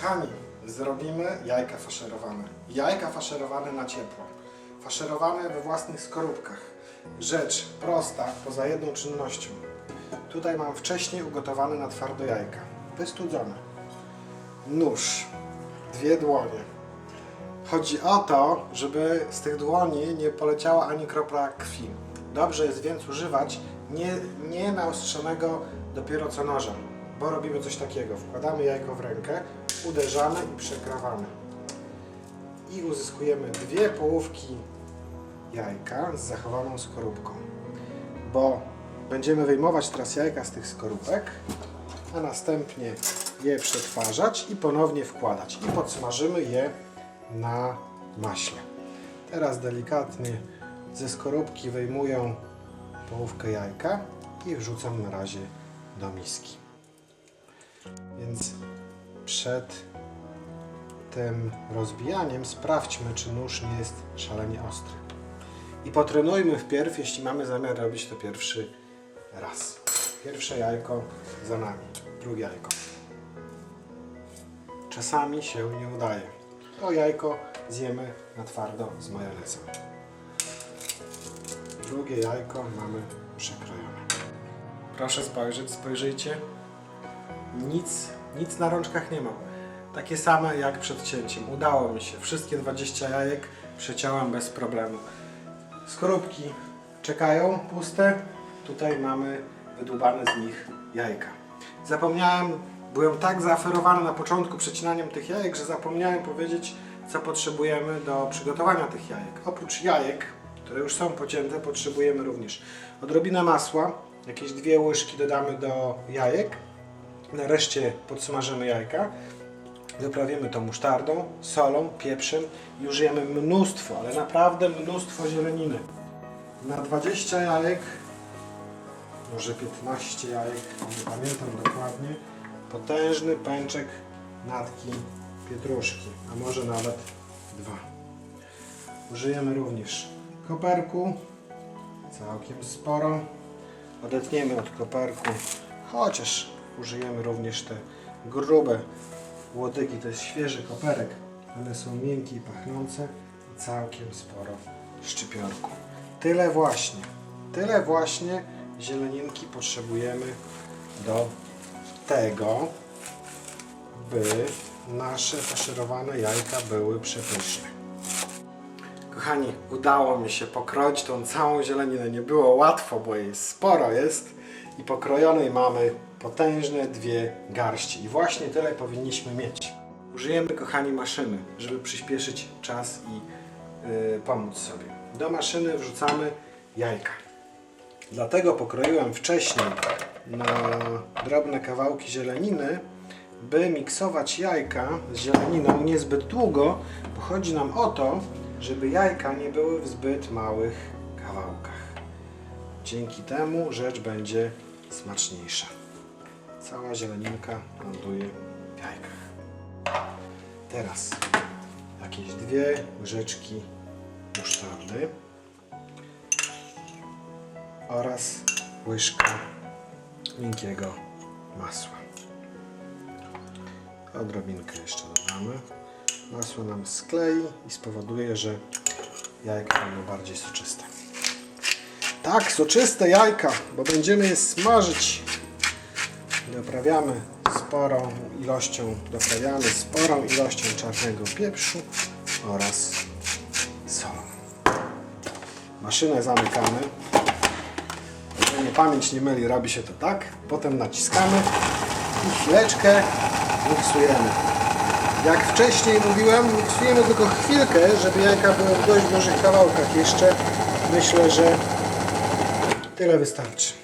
Kochani, zrobimy jajka faszerowane. Jajka faszerowane na ciepło. Faszerowane we własnych skorupkach. Rzecz prosta, poza jedną czynnością. Tutaj mam wcześniej ugotowane na twardo jajka. Wystudzone. Nóż. Dwie dłonie. Chodzi o to, żeby z tych dłoni nie poleciała ani kropla krwi. Dobrze jest więc używać nie, nie naostrzonego dopiero co noża, bo robimy coś takiego. Wkładamy jajko w rękę, uderzamy i przekrawamy. I uzyskujemy dwie połówki jajka z zachowaną skorupką. Bo będziemy wyjmować teraz jajka z tych skorupek, a następnie je przetwarzać i ponownie wkładać. I podsmażymy je na maśle. Teraz delikatnie ze skorupki wyjmuję połówkę jajka i wrzucam na razie do miski. Więc przed tym rozbijaniem sprawdźmy, czy nóż nie jest szalenie ostry. I potrenujmy wpierw, jeśli mamy zamiar robić to pierwszy raz. Pierwsze jajko za nami, drugie jajko. Czasami się nie udaje. To jajko zjemy na twardo z majonezem. Drugie jajko mamy przekrojone. Proszę spojrzeć, spojrzyjcie. Nic, nic na rączkach nie mam. Takie same jak przed cięciem. Udało mi się. Wszystkie 20 jajek przeciąłem bez problemu. Skorupki czekają puste. Tutaj mamy wydłubane z nich jajka. Zapomniałem, byłem tak zaaferowany na początku przecinaniem tych jajek, że zapomniałem powiedzieć, co potrzebujemy do przygotowania tych jajek. Oprócz jajek, które już są pocięte, potrzebujemy również odrobinę masła, jakieś dwie łyżki dodamy do jajek, na reszcie podsmażymy jajka, Doprawimy to musztardą, solą, pieprzem i użyjemy mnóstwo, ale naprawdę mnóstwo zieleniny. Na 20 jajek, może 15 jajek, nie pamiętam dokładnie, potężny pęczek natki pietruszki, a może nawet dwa. Użyjemy również koperku, całkiem sporo. Odetniemy od koperku, chociaż użyjemy również te grube łodygi. To jest świeży koperek. One są miękkie i pachnące i całkiem sporo szczypiorku. Tyle właśnie, tyle właśnie zieleninki potrzebujemy do tego, by nasze faszerowane jajka były przepyszne. Kochani, udało mi się pokroić tą całą zieleninę. Nie było łatwo, bo jej sporo jest i pokrojonej mamy potężne dwie garści. I właśnie tyle powinniśmy mieć. Użyjemy, kochani, maszyny, żeby przyspieszyć czas i yy, pomóc sobie. Do maszyny wrzucamy jajka. Dlatego pokroiłem wcześniej na drobne kawałki zieleniny, by miksować jajka z zieleniną niezbyt długo, bo chodzi nam o to, żeby jajka nie były w zbyt małych kawałkach. Dzięki temu rzecz będzie smaczniejsza. Cała zieleninka ląduje w jajkach. Teraz jakieś dwie łyżeczki musztardy oraz łyżka miękkiego masła. Odrobinkę jeszcze dodamy. Masło nam sklei i spowoduje, że jajka będą bardziej soczyste. Tak, soczyste jajka, bo będziemy je smażyć. Doprawiamy sporą ilością, doprawiamy sporą ilością czarnego pieprzu oraz solą. Maszynę zamykamy. Jeżeli pamięć nie myli, robi się to tak. Potem naciskamy i chwileczkę miksujemy. Jak wcześniej mówiłem, miksujemy tylko chwilkę, żeby jajka były w dość dużych kawałkach. Jeszcze myślę, że tyle wystarczy.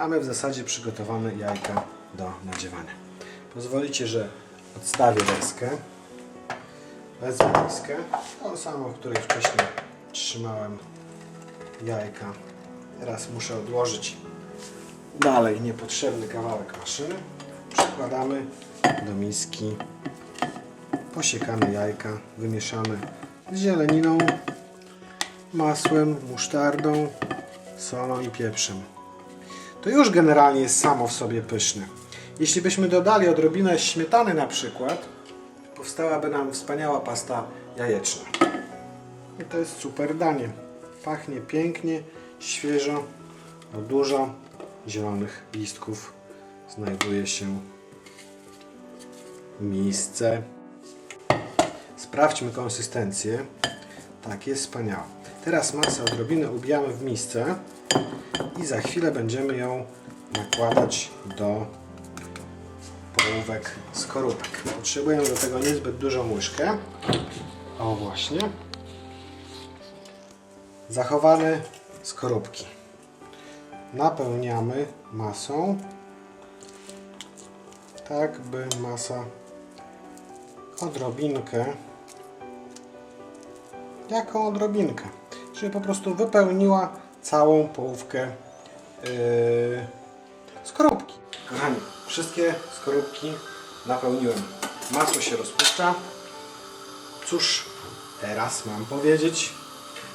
Mamy w zasadzie przygotowane jajka do nadziewania. Pozwolicie, że odstawię deskę. Wezmę miskę, tą samą, w której wcześniej trzymałem jajka. Teraz muszę odłożyć dalej niepotrzebny kawałek maszyny. Przekładamy do miski posiekane jajka, wymieszane z zieleniną, masłem, musztardą, solą i pieprzem. To już generalnie jest samo w sobie pyszne. Jeśli byśmy dodali odrobinę śmietany na przykład, powstałaby nam wspaniała pasta jajeczna. I to jest super danie. Pachnie pięknie, świeżo, dużo zielonych listków znajduje się w misce. Sprawdźmy konsystencję. Tak, jest wspaniała. Teraz masę odrobinę ubijamy w misce i za chwilę będziemy ją nakładać do połówek skorupek. Potrzebuję do tego niezbyt dużą łyżkę. O właśnie. Zachowane skorupki. Napełniamy masą, tak by masa odrobinkę, jaką odrobinkę, czyli po prostu wypełniła całą połówkę yy, skorupki. Kochani, wszystkie skorupki napełniłem. Masło się rozpuszcza. Cóż, teraz mam powiedzieć.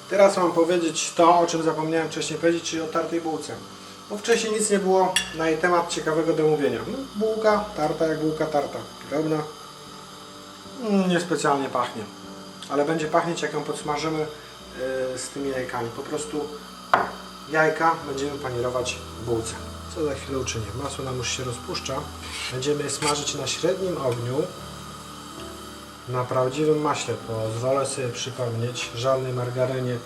Teraz mam powiedzieć to, o czym zapomniałem wcześniej powiedzieć, czyli o tartej bułce. Bo wcześniej nic nie było na jej temat ciekawego do mówienia. No, bułka, tarta jak bułka, tarta. Prawda? Mm, Niespecjalnie pachnie. Ale będzie pachnieć jak ją podsmażymy yy, z tymi jajkami. Po prostu jajka będziemy panierować w bułce. Co za chwilę uczynię. Masło nam już się rozpuszcza. Będziemy je smażyć na średnim ogniu. Na prawdziwym maśle. Pozwolę sobie przypomnieć. Żadnej margarynie,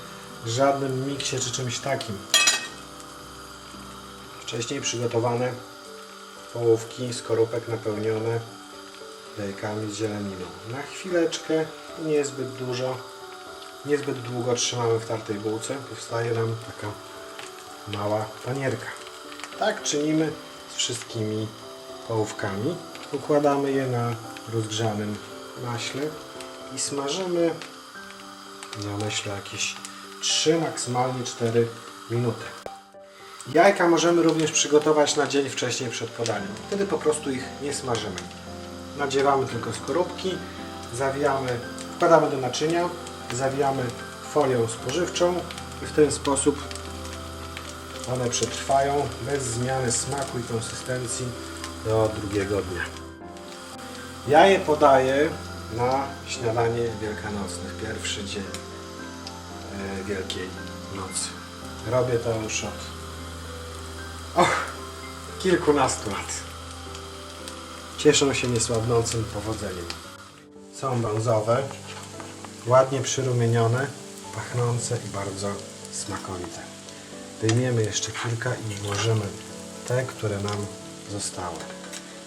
żadnym miksie czy czymś takim. Wcześniej przygotowane połówki skorupek napełnione jajkami z zieleniną. Na chwileczkę, niezbyt dużo, niezbyt długo trzymamy w tartej bułce. Powstaje nam taka mała panierka. Tak czynimy z wszystkimi połówkami. Układamy je na rozgrzanym maśle i smażymy, ja myślę, jakieś 3, maksymalnie 4 minuty. Jajka możemy również przygotować na dzień wcześniej przed podaniem. Wtedy po prostu ich nie smażymy. Nadziewamy tylko skorupki, zawijamy, wkładamy do naczynia, zawijamy folią spożywczą i w ten sposób one przetrwają bez zmiany smaku i konsystencji do drugiego dnia. Ja je podaję na śniadanie wielkanocne, pierwszy dzień e, Wielkiej Nocy. Robię to już od och, kilkunastu lat. Cieszą się niesłabnącym powodzeniem. Są brązowe, ładnie przyrumienione, pachnące i bardzo smakowite. Wyjmiemy jeszcze kilka i włożymy te, które nam zostały.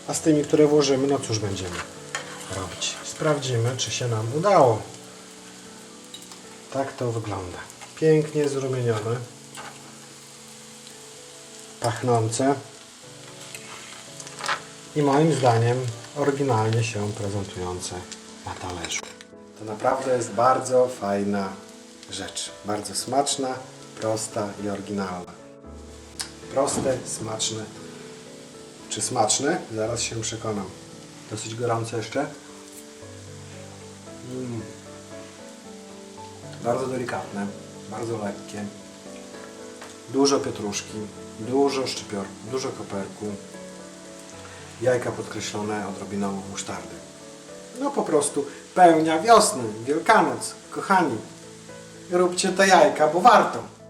A z tymi, które włożymy, no cóż będziemy robić? Sprawdzimy, czy się nam udało. Tak to wygląda. Pięknie zrumienione, pachnące i moim zdaniem oryginalnie się prezentujące na talerzu. To naprawdę jest bardzo fajna rzecz. Bardzo smaczna, prosta i oryginalna. Proste, smaczne. Czy smaczne? Zaraz się przekonam. Dosyć gorące jeszcze. Mm. Bardzo delikatne, bardzo lekkie. Dużo pietruszki, dużo szczypior, dużo koperku. Jajka podkreślone odrobiną musztardy. No po prostu pełnia wiosny, Wielkanoc. Kochani, róbcie te jajka, bo warto.